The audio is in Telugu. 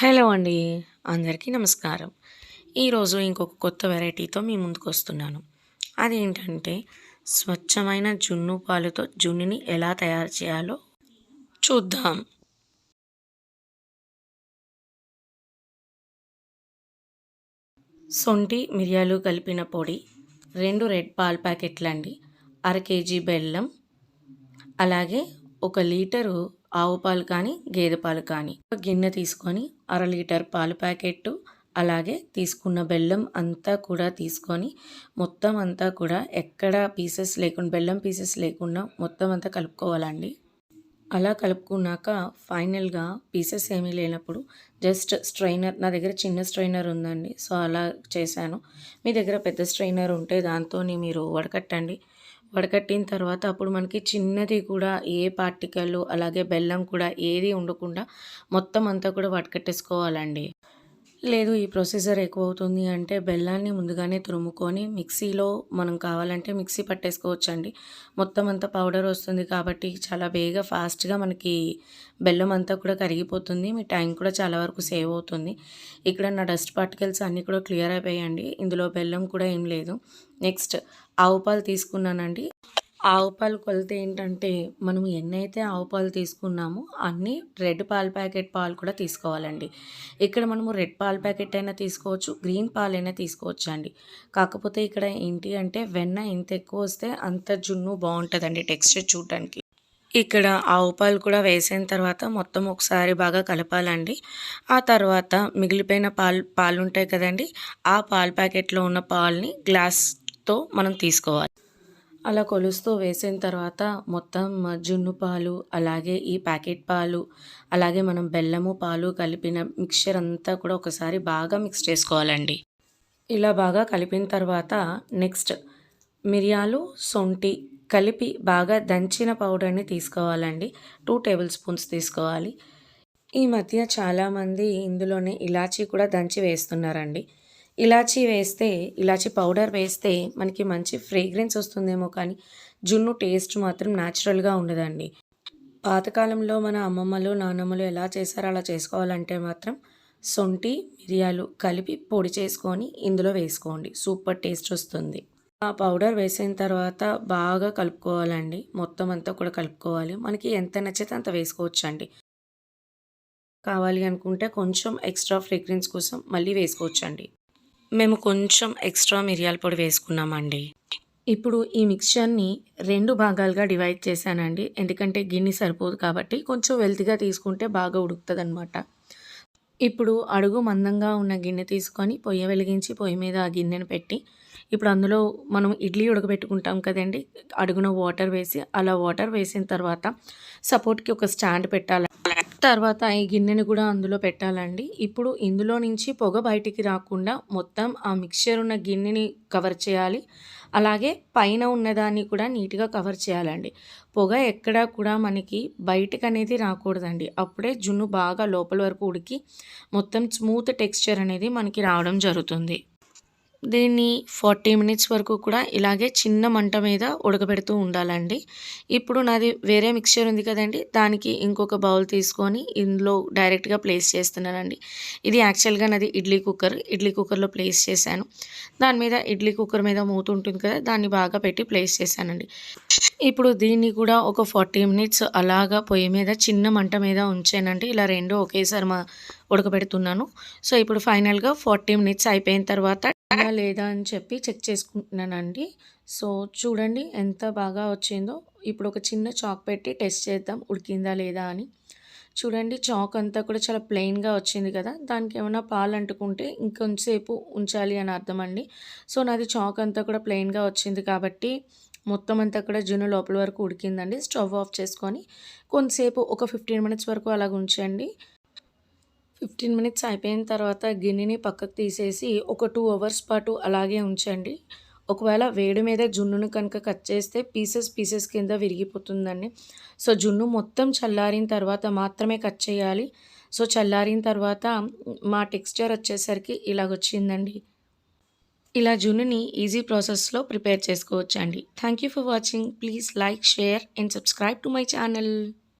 హలో అండి. అందరికీ నమస్కారం. ఈరోజు ఇంకొక కొత్త వెరైటీతో మీ ముందుకు వస్తున్నాను. అదేంటంటే స్వచ్ఛమైన జున్ను పాలుతో జున్నుని ఎలా తయారు చేయాలో చూద్దాం. సొంటి మిరియాలు కలిపిన పొడి రెండు రెడ్ పాల్ ప్యాకెట్లు అండి అర కేజీ బెల్లం అలాగే ఒక లీటరు ఆవు పాలు కానీ గేదె పాలు కానీ ఒక గిన్నె తీసుకొని అర లీటర్ పాలు ప్యాకెట్టు అలాగే తీసుకున్న బెల్లం అంతా కూడా తీసుకొని మొత్తం అంతా కూడా ఎక్కడ పీసెస్ లేకుండా బెల్లం పీసెస్ లేకుండా మొత్తం అంతా కలుపుకోవాలండి. అలా కలుపుకున్నాక ఫైనల్గా పీసెస్ ఏమీ లేనప్పుడు జస్ట్ స్ట్రైనర్ నా దగ్గర చిన్న స్ట్రైనర్ ఉందండి. సో అలా చేశాను. మీ దగ్గర పెద్ద స్ట్రైనర్ ఉంటే దాంతో మీరు వడకట్టండి. వడకట్టిన తర్వాత అప్పుడు మనకి చిన్నది కూడా ఏ పార్టికల్ అలాగే బెల్లం కూడా ఏది ఉండకుండా మొత్తం అంతా కూడా వడకట్టేసుకోవాలండి. లేదు ఈ ప్రొసీజర్ ఎక్కువ అవుతుంది అంటే బెల్లాన్ని ముందుగానే తురుముకొని మిక్సీలో మనం కావాలంటే మిక్సీ పట్టేసుకోవచ్చండి. మొత్తం అంతా పౌడర్ వస్తుంది కాబట్టి చాలా బేగా ఫాస్ట్గా మనకి బెల్లం అంతా కూడా కరిగిపోతుంది. మీ టైం కూడా చాలా వరకు సేవ్ అవుతుంది. ఇక్కడ నా డస్ట్ పార్టికల్స్ అన్నీ కూడా క్లియర్ అయిపోయాయండి. ఇందులో బెల్లం కూడా ఏం లేదు. నెక్స్ట్ ఆవు పాలు తీసుకున్నానండి. ఆవు పాలు కొలత ఏంటంటే మనం ఎన్నైతే ఆవు పాలు తీసుకున్నామో అన్ని రెడ్ పాల ప్యాకెట్ పాలు కూడా తీసుకోవాలండి. ఇక్కడ మనము రెడ్ పాల ప్యాకెట్ అయినా తీసుకోవచ్చు గ్రీన్ పాలైనా తీసుకోవచ్చు అండి కాకపోతే ఇక్కడ ఏంటి అంటే వెన్న ఎంత ఎక్కువ వస్తే అంత జున్ను బాగుంటుందండి టెక్స్చర్ చూడడానికి. ఇక్కడ ఆవు పాలు కూడా వేసిన తర్వాత మొత్తం ఒకసారి బాగా కలపాలండి. ఆ తర్వాత మిగిలిపోయిన పాలు పాలు ఉంటాయి కదండి ఆ పాల ప్యాకెట్లో ఉన్న పాలని గ్లాస్తో మనం తీసుకోవాలి. అలా కొలుస్తూ వేసిన తర్వాత మొత్తం జున్ను పాలు అలాగే ఈ ప్యాకెట్ పాలు అలాగే మనం బెల్లము పాలు కలిపిన మిక్చర్ అంతా కూడా ఒకసారి బాగా మిక్స్ చేసుకోవాలండి. ఇలా బాగా కలిపిన తర్వాత నెక్స్ట్ మిరియాలు సొంటి కలిపి బాగా దంచిన పౌడర్ని తీసుకోవాలండి. టూ టేబుల్ స్పూన్స్ తీసుకోవాలి. ఈ మధ్య చాలామంది ఇందులోనే ఇలాచీ కూడా దంచి వేస్తున్నారండి. ఇలాచీ వేస్తే ఇలాచీ పౌడర్ వేస్తే మనకి మంచి ఫ్రేగ్రెన్స్ వస్తుందేమో కానీ జున్ను టేస్ట్ మాత్రం న్యాచురల్గా ఉండదండి. పాతకాలంలో మన అమ్మమ్మలు నాన్నమ్మలు ఎలా చేశారో అలా చేసుకోవాలంటే మాత్రం సొంటి మిరియాలు కలిపి పొడి చేసుకొని ఇందులో వేసుకోండి. సూపర్ టేస్ట్ వస్తుంది. ఆ పౌడర్ వేసిన తర్వాత బాగా కలుపుకోవాలండి. మొత్తం అంతా కూడా కలుపుకోవాలి. మనకి ఎంత నచ్చితే అంత వేసుకోవచ్చండి. కావాలి అనుకుంటే కొంచెం ఎక్స్ట్రా ఫ్రేగ్రెన్స్ కోసం మళ్ళీ వేసుకోవచ్చండి. మేము కొంచెం ఎక్స్ట్రా మిరియాల పొడి వేసుకున్నామండి. ఇప్పుడు ఈ మిక్చర్ని రెండు భాగాలుగా డివైడ్ చేశానండి. ఎందుకంటే గిన్నె సరిపోదు కాబట్టి కొంచెం వెల్తిగా తీసుకుంటే బాగా ఉడుకుతుంది అనమాట ఇప్పుడు అడుగు మందంగా ఉన్న గిన్నె తీసుకొని పొయ్యి వెలిగించి పొయ్యి మీద ఆ గిన్నెను పెట్టి ఇప్పుడు అందులో మనం ఇడ్లీ ఉడకబెట్టుకుంటాం కదండి. అడుగున వాటర్ వేసి అలా వాటర్ వేసిన తర్వాత సపోర్ట్కి ఒక స్టాండ్ పెట్టాలి తర్వాత ఈ గిన్నెని కూడా అందులో పెట్టాలండి. ఇప్పుడు ఇందులో నుంచి పొగ బయటికి రాకుండా మొత్తం ఆ మిక్చర్ ఉన్న గిన్నెని కవర్ చేయాలి. అలాగే పైన ఉన్నదాన్ని కూడా నీట్గా కవర్ చేయాలండి. పొగ ఎక్కడా కూడా మనకి బయటకు అనేది రాకూడదండి. అప్పుడే జున్ను బాగా లోపల వరకు ఉడికి మొత్తం స్మూత్ టెక్స్చర్ అనేది మనకి రావడం జరుగుతుంది. దీన్ని ఫార్టీ మినిట్స్ వరకు కూడా ఇలాగే చిన్న మంట మీద ఉడకబెడుతూ ఉండాలండి. ఇప్పుడు నాది వేరే మిక్చర్ ఉంది కదండి దానికి ఇంకొక బౌల్ తీసుకొని ఇందులో డైరెక్ట్గా ప్లేస్ చేస్తున్నానండి. ఇది యాక్చువల్గా నాది ఇడ్లీ కుక్కర్ ఇడ్లీ కుక్కర్లో ప్లేస్ చేశాను. దాని మీద ఇడ్లీ కుక్కర్ మీద మూత ఉంటుంది కదా దాన్ని బాగా పెట్టి ప్లేస్ చేశానండి. ఇప్పుడు దీన్ని కూడా ఒక ఫార్టీ మినిట్స్ అలాగా పొయ్యి మీద చిన్న మంట మీద ఉంచానండి. ఇలా రెండు ఒకేసారి మా ఉడకబెడుతున్నాను. సో ఇప్పుడు ఫైనల్గా ఫార్టీ మినిట్స్ అయిపోయిన తర్వాత లేదా అని చెప్పి చెక్ చేసుకుంటున్నానండి. సో చూడండి ఎంత బాగా వచ్చిందో. ఇప్పుడు ఒక చిన్న చాక్ పెట్టి టెస్ట్ చేద్దాం ఉడికిందా లేదా అని. చూడండి చాక్ అంతా కూడా చాలా ప్లెయిన్గా వచ్చింది కదా. దానికి ఏమైనా పాలు అంటుకుంటే ఇంకొంతసేపు ఉంచాలి అని అర్థం అండి. సో నాది చాక్ అంతా కూడా ప్లెయిన్గా వచ్చింది కాబట్టి మొత్తం అంతా కూడా జున్ను లోపల వరకు ఉడికిందండి. స్టవ్ ఆఫ్ చేసుకొని కొంతసేపు ఒక ఫిఫ్టీన్ మినిట్స్ వరకు అలాగ ఉంచండి ఫిఫ్టీన్ మినిట్స్ అయిపోయిన తర్వాత గిన్నెని పక్కకు తీసేసి ఒక టూ అవర్స్ పాటు అలాగే ఉంచండి. ఒకవేళ వేడి మీద జున్నును కనుక కట్ చేస్తే పీసెస్ పీసెస్ కింద విరిగిపోతుందండి. సో జున్ను మొత్తం చల్లారిన తర్వాత మాత్రమే కట్ చేయాలి. సో చల్లారిన తర్వాత మా టెక్స్చర్ వచ్చేసరికి ఇలాగొచ్చిందండి ఇలా జున్నుని ఈజీ ప్రాసెస్లో ప్రిపేర్ చేసుకోవచ్చండి. Thank you for watching. Please like share and subscribe to my channel.